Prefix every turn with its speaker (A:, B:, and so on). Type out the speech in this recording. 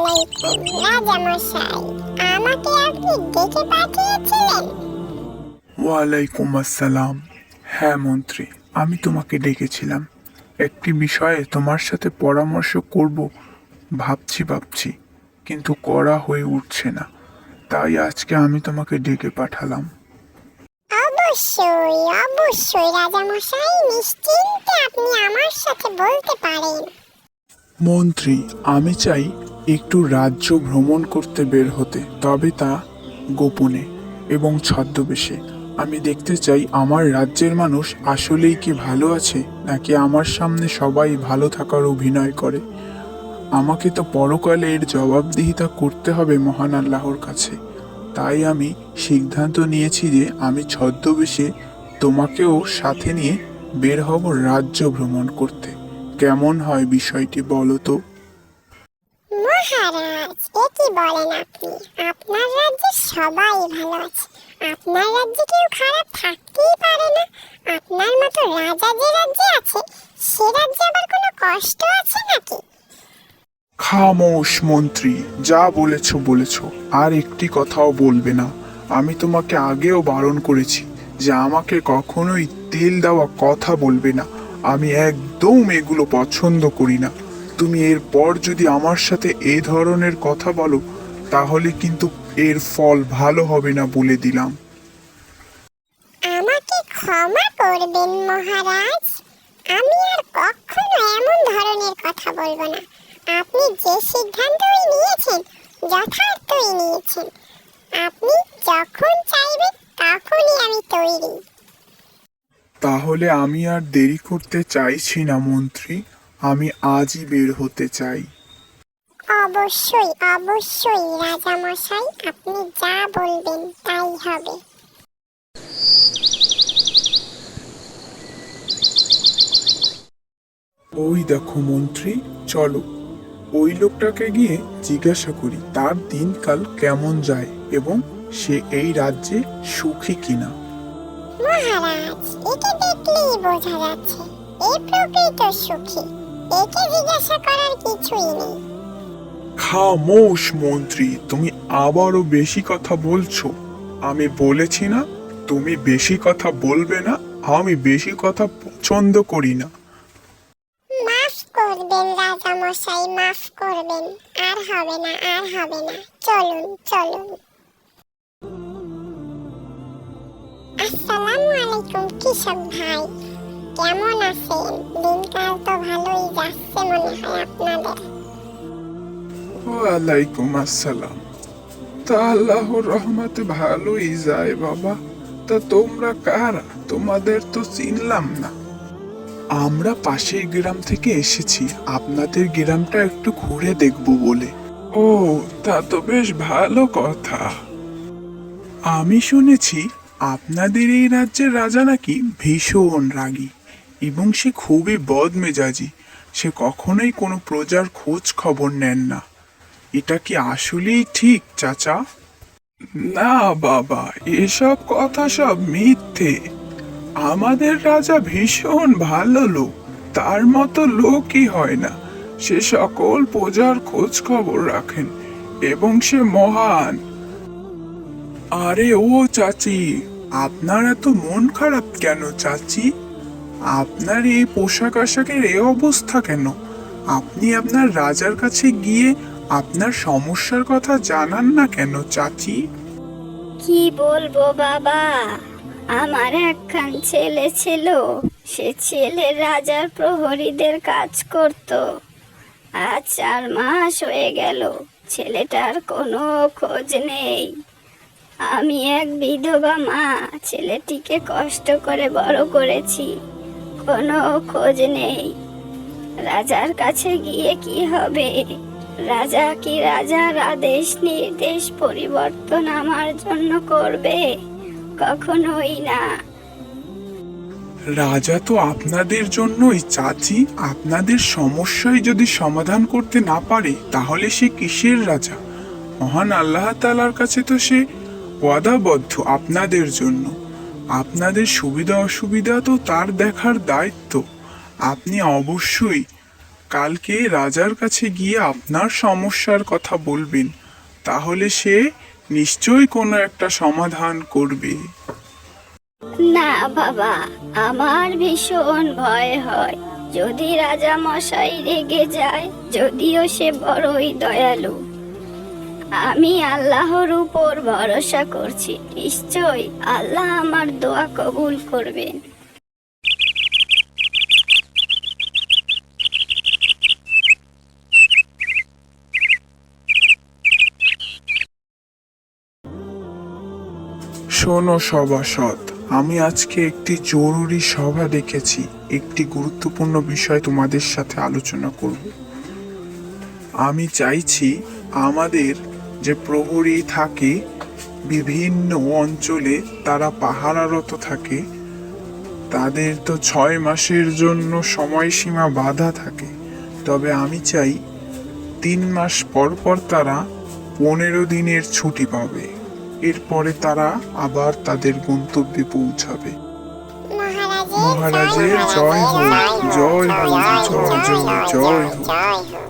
A: আলাইকুম রাজামশাই আমাকে আপনি ডেকে পাঠিয়েছিলেন
B: ওয়ালাইকুম আসসালাম। হ্যাঁ মন্ত্রী আমি তোমাকে ডেকেছিলাম। একটি বিষয়ে তোমার সাথে পরামর্শ করব ভাবছি ভাবছি কিন্তু করা হয়ে উঠছে না। তাই আজকে আমি তোমাকে ডেকে পাঠালাম।
A: অবশ্যই অবশ্যই রাজামশাই নিশ্চিন্তে আপনি আমার সাথে বলতে পারেন।
B: মন্ত্রী আমি চাই একটু রাজ্য ভ্রমণ করতে বের হতে, তবে তা গোপনে এবং ছদ্মবেশে। আমি দেখতে চাই, আমার রাজ্যের মানুষ আসলেই কি ভালো আছে, নাকি আমার সামনে সবাই ভালো থাকার অভিনয় করে? আমাকে তো পরকালে এর জবাবদিহিতা করতে হবে মহান আল্লাহর কাছে। তাই আমি সিদ্ধান্ত নিয়েছি যে আমি ছদ্মবেশে তোমাকেও সাথে নিয়ে বের হব রাজ্য ভ্রমণ করতে। কেমন হয় বিষয়টি বলো তো?
A: মহারাজ এ কি বলেন আপনি? আপনার রাজ্যে সবাই ভালো আছে। আপনার রাজ্যে কেউ খারাপ থাকতেই পারে না। আপনার মতো রাজা যে রাজ্যে আছে, সে রাজ্যে আবার কোনো কষ্ট আছে নাকি?
B: খামোশ মন্ত্রী, যা বলেছ বলেছ, আর একটি কথাও বলবে না। আমি তোমাকে আগেও বারণ করেছি যে আমাকে কখনোই তেল দেওয়া কথা বলবে না। আমি একদম এগুলো পছন্দ করি না। তুমি এরপর যদি আমার সাথে এ ধরনের কথা বলো তাহলে কিন্তু এর ফল ভালো হবে না বলে দিলাম।
A: আমাকে ক্ষমা করবেন মহারাজ। আমি আর কখনো এমন ধরনের কথা বলব না। আপনি যে সিদ্ধান্তই নিয়েছেন যথার্থই নিয়েছেন। আপনি যখন চাইবেন তখনই আমি তৈরি।
B: তাহলে আমি আর দেরি করতে চাইছি না মন্ত্রী। আমি আজই বের হতে চাই।
A: অবশ্যই অবশ্যই রাজামশাই আপনি যা বলবেন তাই হবে।
B: ওই দেখো মন্ত্রী চলো। ওই লোকটাকে গিয়ে জিজ্ঞাসা করি তার দিনকাল কেমন যায় এবং সে এই রাজ্যে সুখী কিনা?
A: মহারাজ একে দেখলেই বোঝা যাচ্ছে এই প্রকৃত সুখী। একে জিজ্ঞাসা করার কিছুই নেই।
B: খামোশ মন্ত্রী তুমি আবারও বেশি কথা বলছো। আমি বলেছি না তুমি বেশি কথা বলবে না আমি বেশি কথা পছন্দ করি না।
A: মাফ করবেন রাজা মশাই মাফ করবেন। আর হবে না আর হবে না। চলুন চলুন। আসসালামু আলাইকুম কৃষক ভাই। কেমন আছেন? দিনকাল তো ভালোই যাচ্ছে মনে হয় আপনাদের।
B: ওয়ালাইকুম আসসালাম। তা আল্লাহর রহমতে ভালোই যায় বাবা। তা তোমরা কারা? তোমাদের তো চিনলাম না। আমরা পাশের গ্রাম থেকে এসেছি। আপনাদের গ্রামটা একটু ঘুরে দেখব বলে। ও, তা তো বেশ ভালো কথা। আমি শুনেছি আপনাদের এই রাজ্যের রাজা নাকি ভীষণ রাগী। এবং সে খুবই বদমেজাজি। সে কখনোই কোনো প্রজার খোঁজ খবর নেন না। এটা কি আসলেই ঠিক, চাচা? না, বাবা, এসব কথা সব মিথ্যে। আমাদের রাজা ভীষণ ভালো লোক, তার মতো লোকই হয় না। সে সকল প্রজার খোঁজ খবর রাখেন এবং সে মহান। আরে ও চাচি, আপনার এত মন খারাপ কেন, চাচি? আপনার এই পোশাক আশাকের এ অবস্থা কেন? আপনি আপনার রাজার কাছে গিয়ে আপনার সমস্যার কথা জানান না কেন, চাচি?
C: কি বলব বাবা? আমার একখান ছেলে ছিল। সে ছেলে রাজার প্রহরীদের কাজ করত। আজ চার মাস হয়ে গেল। ছেলেটার কোনো খোঁজ নেই। আমি এক বিধবা মা। ছেলেটিকে কষ্ট করে বড় করেছি। কোনো খোঁজ নেই। রাজার কাছে গিয়ে কি হবে? রাজা কি রাজার আদেশ, নির্দেশ, পরিবর্তন আমার জন্য করবে? কখনোই না।
B: রাজা তো আপনাদের জন্যই চাচি। আপনাদের সমস্যাই যদি সমাধান করতে না পারে, তাহলে সে কিসের রাজা? মহান আল্লাহ তালার কাছে তো সে ওয়াদাবদ্ধ আপনাদের জন্য। আপনাদের সুবিধা অসুবিধা তো তার দেখার দায়িত্ব। আপনি অবশ্যই কালকে রাজার কাছে গিয়ে আপনার সমস্যার কথা বলবেন, তাহলে সে নিশ্চয়ই কোনো একটা সমাধান করবে।
C: না বাবা, আমার ভীষণ ভয় হয়। যদি রাজা মশাই রেগে যায়, যদিও সে বড়ই দয়ালু। আমি আল্লাহর উপর ভরসা করছি। নিশ্চয় আল্লাহ আমার দোয়া কবুল করবেন।
B: শোনো সভাসদ আমি আজকে একটি জরুরি সভা ডেকেছি। একটি গুরুত্বপূর্ণ বিষয় তোমাদের সাথে আলোচনা করব। আমি চাইছি আমাদের যে প্রহরী থাকে বিভিন্ন অঞ্চলে তারা পাহারারত থাকে তাদের তো ছয় মাসের জন্য সময়সীমা বাধা থাকে। তবে আমি চাই তিন মাস পর পর তারা পনেরো দিনের ছুটি পাবে। এরপরে তারা আবার তাদের গন্তব্যে পৌঁছাবে। মহারাজের জয় হোক। জয় হোক। জয় জয়
A: জয় হোক।